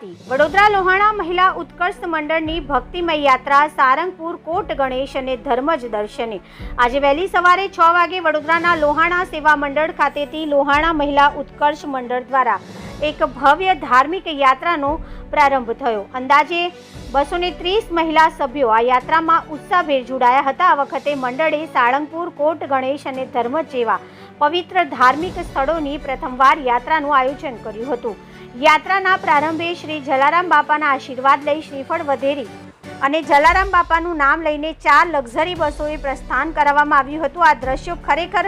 વડોદરા લોહાણા મહિલા ઉત્કર્ષ મંડળની ભક્તિમય યાત્રા સારંગપુર કોટ ગણેશ અને ધર્મજ દર્શને. આજે વહેલી સવારે છ વાગે વડોદરાના લોહાણા સેવા મંડળ ખાતેથી લોહાણા મહિલા ઉત્કર્ષ મંડળ દ્વારા એક ભવ્ય ધાર્મિક યાત્રાનો પ્રારંભ થયો. અંદાજે બસો ત્રીસ મહિલા સભ્યો આ યાત્રામાં ઉત્સાહભેર જોડાયા હતા. આ વખતે મંડળે સાળંગપુર કોટ ગણેશ અને ધર્મજ જેવા પવિત્ર ધાર્મિક સ્થળોની પ્રથમવાર યાત્રાનું આયોજન કર્યું હતું. યાત્રાના પ્રારંભે શ્રી જલારામ બાપાના આશીર્વાદ લઈ શ્રીફળ વધેરી અને જલારામ બાપાનું નામ લઈને ચાર લક્ઝરી બસોએ પ્રસ્થાન કરાવવામાં આવ્યું હતું. આ દ્રશ્યો ખરેખર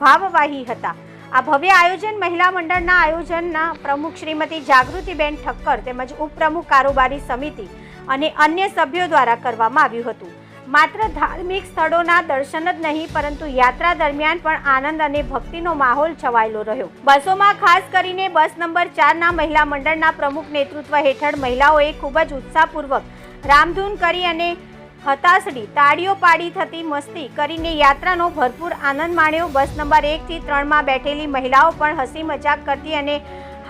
ભાવવાહી હતા. આ ભવ્ય આયોજન મહિલા મંડળના આયોજનના પ્રમુખ શ્રીમતી જાગૃતિબેન ઠક્કર તેમજ ઉપપ્રમુખ કારોબારી સમિતિ અને અન્ય સભ્યો દ્વારા કરવામાં આવ્યું હતું. માત્ર ધાર્મિક સ્થળોના દર્શન જ નહીં, પરંતુ યાત્રા દરમિયાન પણ આનંદ અને ભક્તિનો માહોલ છવાયેલો રહ્યો. બસોમાં ખાસ કરીને બસ નંબર ચારના મહિલા મંડળના પ્રમુખ નેતૃત્વ હેઠળ મહિલાઓએ ખૂબ જ ઉત્સાહપૂર્વક રામધૂન કરી અને હતાશડી, તાળીઓ પાડી થતી મસ્તી કરીને યાત્રાનો ભરપૂર આનંદ માણ્યો. બસ નંબર એકથી ત્રણમાં બેઠેલી મહિલાઓ પણ હસી મજાક કરતી અને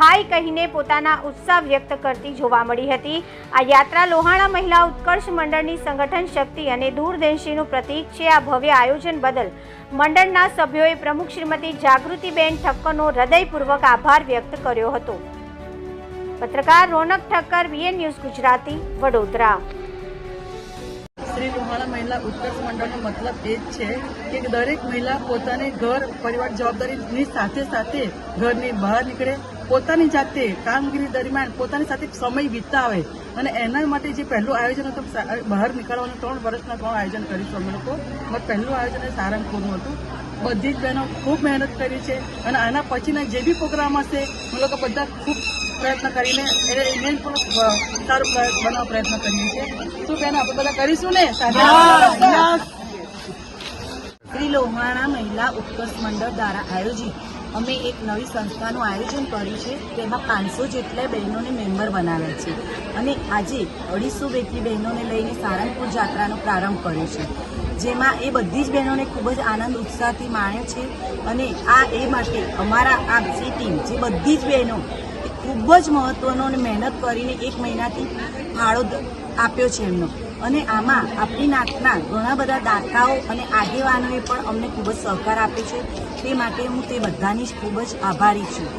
હાય કહીને પોતાના ઉત્સાહ વ્યક્ત કરતી જોવા મળી હતી. આ યાત્રા લોહાણા મહિલા ઉત્કર્ષ મંડળની સંગઠન શક્તિ અને દૂરદર્શીનું પ્રતીક છે. આ ભવ્ય આયોજન બદલ મંડળના સભ્યોએ પ્રમુખ શ્રીમતી જાગૃતિબેન ઠક્કરનો હૃદયપૂર્વક આભાર વ્યક્ત કર્યો હતો. પત્રકાર રોનક ઠક્કર વીએન ન્યૂઝ ગુજરાતી, વડોદરા. શ્રી લોહાણા મહિલા ઉત્કર્ષ મંડળનો મતલબ એ જ છે કે દરેક મહિલા પોતાની ઘર, પરિવાર જવાબદારીની સાથે સાથે ઘરની બહાર નીકળે, પોતાની જાતે કામગીરી દરમિયાન પોતાની સાથે સમય વિતાવે અને એના માટે જે પહેલું આયોજન હતું બહાર નીકળવાનું ત્રણ વર્ષના ત્રણ આયોજન કરીશું અમે લોકો. પહેલું આયોજન એ સારંગપુરનું હતું. બધી જ બહેનો ખૂબ મહેનત કરી છે અને આના પછીના જે બી પ્રોગ્રામ હશે એ લોકો બધા ખૂબ પ્રયત્ન કરીને એટલે એને પણ સારું બનાવવા પ્રયત્ન કરીએ છીએ. શું બેન આપણે બધા કરીશું ને? સાથે શ્રી લોહાણા મહિલા ઉત્કર્ષ મંડળ દ્વારા આયોજિત અમે એક નવી સંસ્થાનું આયોજન કર્યું છે. તેમાં પાંચસો જેટલા બહેનોને મેમ્બર બનાવ્યા છે. અને આજે અઢીસો બેથી બહેનોને લઈને સારંગપુર જાત્રાનો પ્રારંભ કર્યો છે. જેમાં એ બધી જ બહેનોને ખૂબ જ આનંદ ઉત્સાહથી માણે છે. અને આ એ માટે અમારા આ જે ટીમ જે બધી જ બહેનો ખૂબ જ મહત્વનો અને મહેનત કરીને એક મહિનાથી ફાળો આપ્યો છે એમનો. અને આમાં આપણી નાતના ઘણા બધા દાતાઓ અને આગેવાનોએ પણ અમને ખૂબ જ સહકાર આપ્યો છે. તે માટે હું તે બધાની જ ખૂબ જ આભારી છું.